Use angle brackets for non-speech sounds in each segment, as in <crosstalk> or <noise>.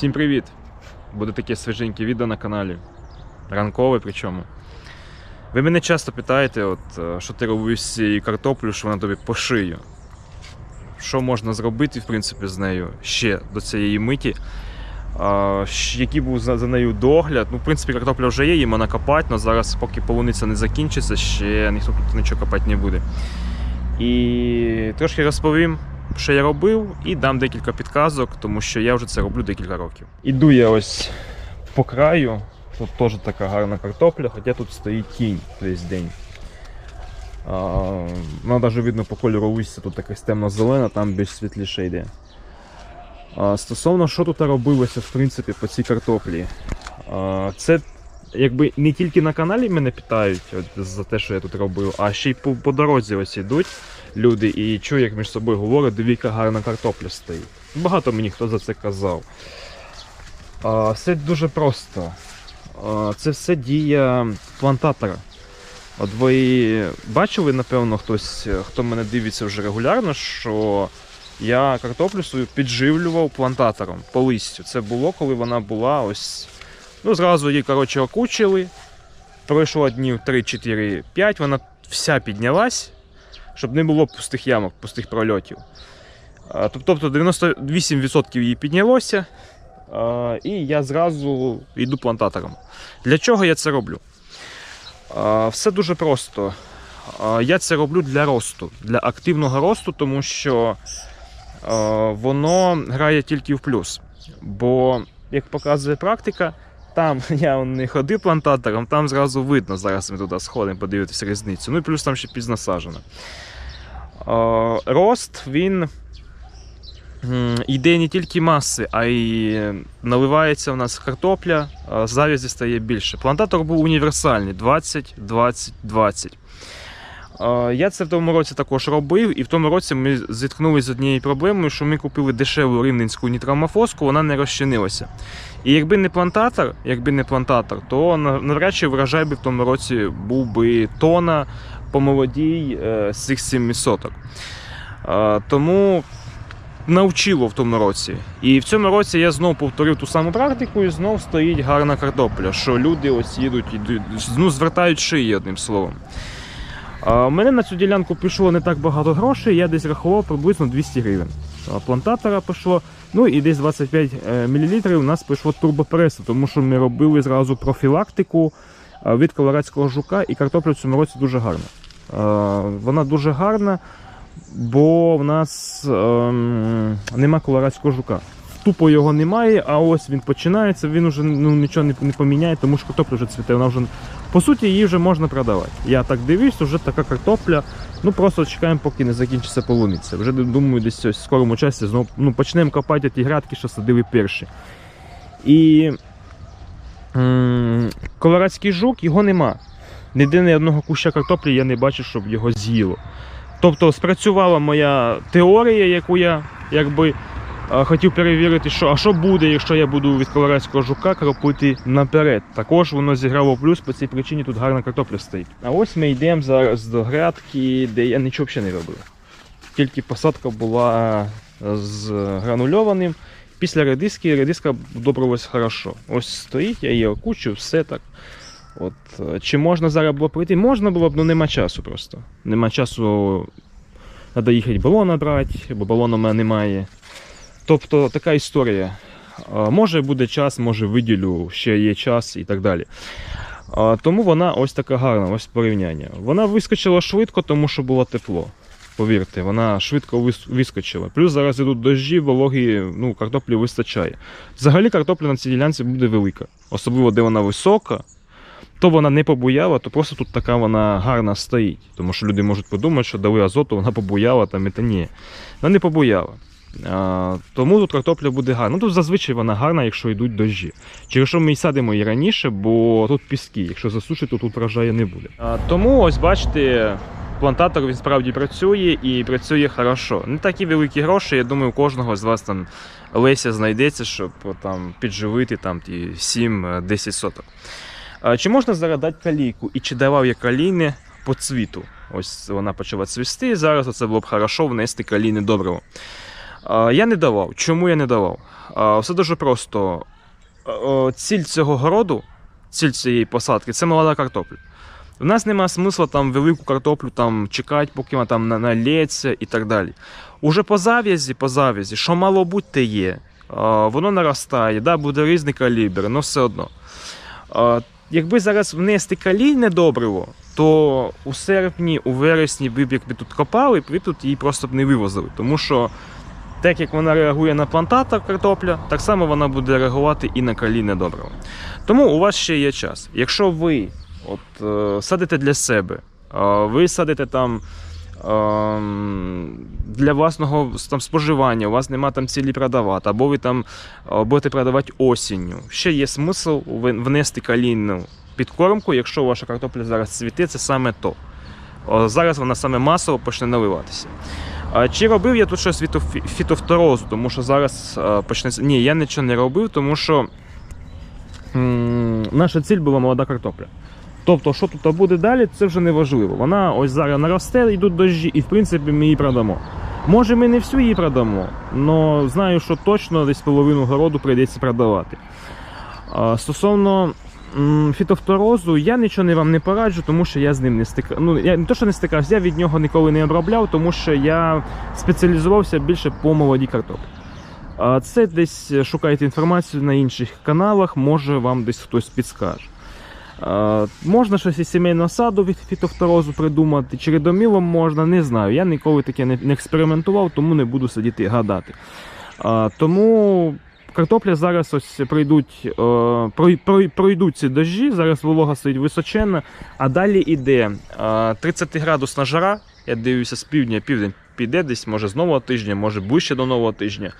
Всім привіт! Буде таке свіженьке відео на каналі. Ранкове причому. Ви мене часто питаєте, от, е, що ти робив з цією картоплею, що вона тобі по шию. Що можна зробити, в принципі, з нею ще до цієї миті. А, який був за, за нею догляд. Ну, в принципі, картопля вже є, її можна копати, але зараз, поки полуниця не закінчиться, ще ніхто тут нічого копати не буде. І трошки розповім, що я робив, і дам декілька підказок, тому що я вже це роблю декілька років. Іду я ось по краю. Тут теж така гарна картопля, хоча тут стоїть тінь весь день. А, ну, навіть видно по кольору листя, тут якась темно-зелена, там більш світліше йде. А, стосовно, що тут робилося, в принципі, по цій картоплі. А, це якби не тільки на каналі мене питають от, за те, що я тут робив, а ще й по, по дорозі ось ідуть люди і чую, як між собою говорять, яка гарна картопля стоїть. Багато мені хто за це казав. А, все дуже просто. А, це все дія плантатора. От ви бачили, напевно, хтось, хто мене дивиться вже регулярно, що я картоплю свою підживлював плантатором по листю. Це було, коли вона була ось. Ну, зразу її, коротше, окучили. Пройшло днів 3-4-5, вона вся піднялась, щоб не було пустих ямок, пустих прольотів. Тобто 98% її піднялося. І я зразу йду плантатором. Для чого я це роблю? Все дуже просто. Я це роблю для росту, для активного росту, тому що воно грає тільки в плюс. Бо, як показує практика, там <laughs> я не ходив плантатором, там зразу видно. Зараз ми туди сходимо, подивитися різницю. Ну і плюс там ще пізнасаджено. А, Рост він йде не тільки маси, а й наливається у нас картопля, завязі стає більше. Плантатор був універсальний 20, 20, 20. Я це в тому році також робив, і в тому році ми зіткнулися з однією проблемою, що ми купили дешеву рівненську нітромофоску, вона не розчинилася. І якби не плантатор, якби не плантатор, то навряд чи врожай би в тому році був би тона по молодій е, з цих 7 соток. Е, Тому навчило в тому році. І в цьому році я знову повторив ту саму практику, і знов стоїть гарна картопля, що люди ось їдуть, ідуть, ну, звертають шиї одним словом. У мене на цю ділянку пішло не так багато грошей, я десь рахував приблизно 200 гривень. Плантатора пішло, ну і десь 25 мл у нас пішло турбопресу, тому що ми робили зразу профілактику від колорадського жука, і картопля в цьому році дуже гарна. А, Вона дуже гарна, бо в нас ем, нема колорадського жука. Тупо його немає, а ось він починається, він вже ну, нічого не, не поміняє, тому що картопля вже цвіте. Вона вже по суті її вже можна продавати. Я так дивлюсь, вже така картопля. Ну просто чекаємо, поки не закінчиться полуниця. Вже думаю, десь ось в скорому часі знову ну, почнемо копати ті грядки, що садили перші. І м- колорадський жук його нема. Ніде ні одного куща картоплі я не бачу, щоб його з'їло. Тобто спрацювала моя теорія, яку я якби хотів перевірити, що а що буде, якщо я буду від колорадського жука кропити наперед. Також воно зіграло плюс, по цій причині тут гарна картопля стоїть. А ось ми йдемо зараз до грядки, де я нічого взагалі не робив. Тільки посадка була з гранульованим. Після редиски редиска добрилась хорошо. Ось стоїть, я її окучу, все так. От, е, чи можна зараз було пройти? Можна було б, але нема часу просто. Нема часу. Треба їхати балон набрати, бо балону в мене немає. Тобто така історія. Може буде час, може виділю, ще є час і так далі. Тому вона ось така гарна, ось порівняння. Вона вискочила швидко, тому що було тепло. Повірте, вона швидко вискочила. Плюс зараз ідуть дощі, вологі, ну, картоплі вистачає. Взагалі картопля на цій ділянці буде велика. Особливо, де вона висока, то вона не побуяла, то просто тут така вона гарна стоїть. Тому що люди можуть подумати, що дали азоту, вона побуяла там і та ні. Вона не побуяла. А, тому тут картопля буде гарна. Ну тут зазвичай вона гарна, якщо йдуть дощі. Через що ми садимо її раніше, бо тут піски. Якщо засушить, то тут врожаю не буде. А, тому ось бачите, плантатор він справді працює і працює хорошо. Не такі великі гроші. Я думаю, у кожного з вас там Леся знайдеться, щоб там підживити там ті 7-10 соток. Чи можна зараз калійку? І чи давав я калійне по цвіту? Ось вона почала цвісти. Зараз це було б хорошо внести калійне добриво. Я не давав. Чому я не давав? Все дуже просто. Ціль цього городу, ціль цієї посадки це молода картопля. У нас немає смисла там велику картоплю там чекати, поки вона там на- налється і так далі. Уже по зав'язі, по зав'язі, що мало бути, те є. Воно наростає, да, буде різний калібр, але все одно. Якби зараз внести калійне добриво, то у серпні, у вересні б якби тут копали, ви тут її просто б не вивозили. Тому що так як вона реагує на плантатор картопля, так само вона буде реагувати і на калійне добриво. Тому у вас ще є час. Якщо ви от, е, садите для себе, ви садите там. Ем, Для власного там, споживання, у вас нема там цілі продавати, або ви там е, будете продавати осінню. Ще є смисл внести калійну підкормку, якщо ваша картопля зараз цвіте, це саме то. Зараз вона саме масово почне наливатися. Чи робив я тут щось від фітофторозу, тому що зараз е, почнеться. Ні, я нічого не робив, тому що наша ціль була молода картопля. Тобто, що тут буде далі, це вже не важливо. Вона ось зараз наросте, йдуть дощі, і в принципі ми її продамо. Може, ми не всю її продамо, але знаю, що точно десь половину городу прийдеться продавати. Стосовно фітофторозу, я нічого не вам не пораджу, тому що я з ним не стикав. Ну, я не то, що не стикався, я від нього ніколи не обробляв, тому що я спеціалізувався більше по молодій картоплі. Це десь шукайте інформацію на інших каналах, може вам десь хтось підскаже. Можна щось із сімейного саду від фітофторозу придумати, чередомілом можна, не знаю. Я ніколи таке не, експериментував, тому не буду сидіти і гадати. Тому картопля зараз ось пройдуть, е, прой- прой- пройдуть ці дощі, зараз волога стоїть височенна, а далі іде 30 градусна жара. Я дивлюся з півдня, південь піде десь, може з нового тижня, може ближче до нового тижня.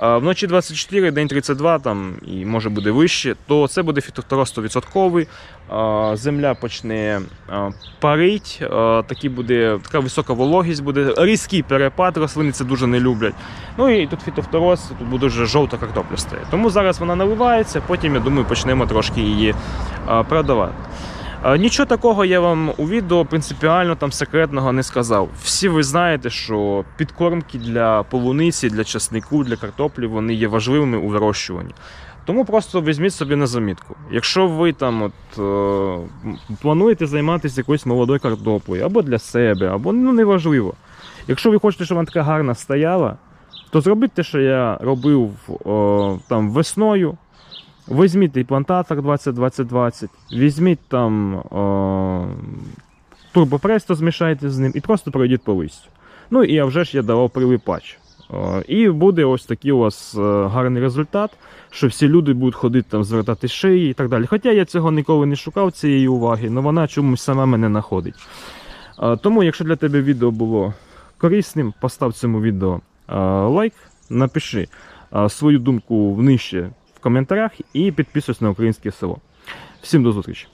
Вночі 24, день 32 там, і може буде вище, то це буде фітофтороз 100%. Земля почне парить, такі буде, така висока вологість буде, різкий перепад, рослини це дуже не люблять. Ну і тут фітофтороз, тут буде вже жовта картопля стоїть. Тому зараз вона наливається, потім, я думаю, почнемо трошки її продавати. А, Нічого такого я вам у відео принципіально там секретного не сказав. Всі ви знаєте, що підкормки для полуниці, для часнику, для картоплі вони є важливими у вирощуванні. Тому просто візьміть собі на замітку. Якщо ви там от, е, плануєте займатися якоюсь молодою картоплею, або для себе, або ну неважливо. Якщо ви хочете, щоб вона така гарна стояла, то зробіть те, що я робив о, там весною. Візьміть і плантатор 20-20-20, візьміть там о, турбопресто, змішайте з ним і просто пройдіть по листю. Ну і а вже ж я давав прилипач. О, і буде ось такий у вас е, гарний результат, що всі люди будуть ходити там звертати шиї і так далі. Хоча я цього ніколи не шукав цієї уваги, але вона чомусь сама мене знаходить. Е, Тому, якщо для тебе відео було корисним, постав цьому відео е, лайк, напиши е, свою думку внижче в коментарях і підписуйся на українське село. Всім до зустрічі!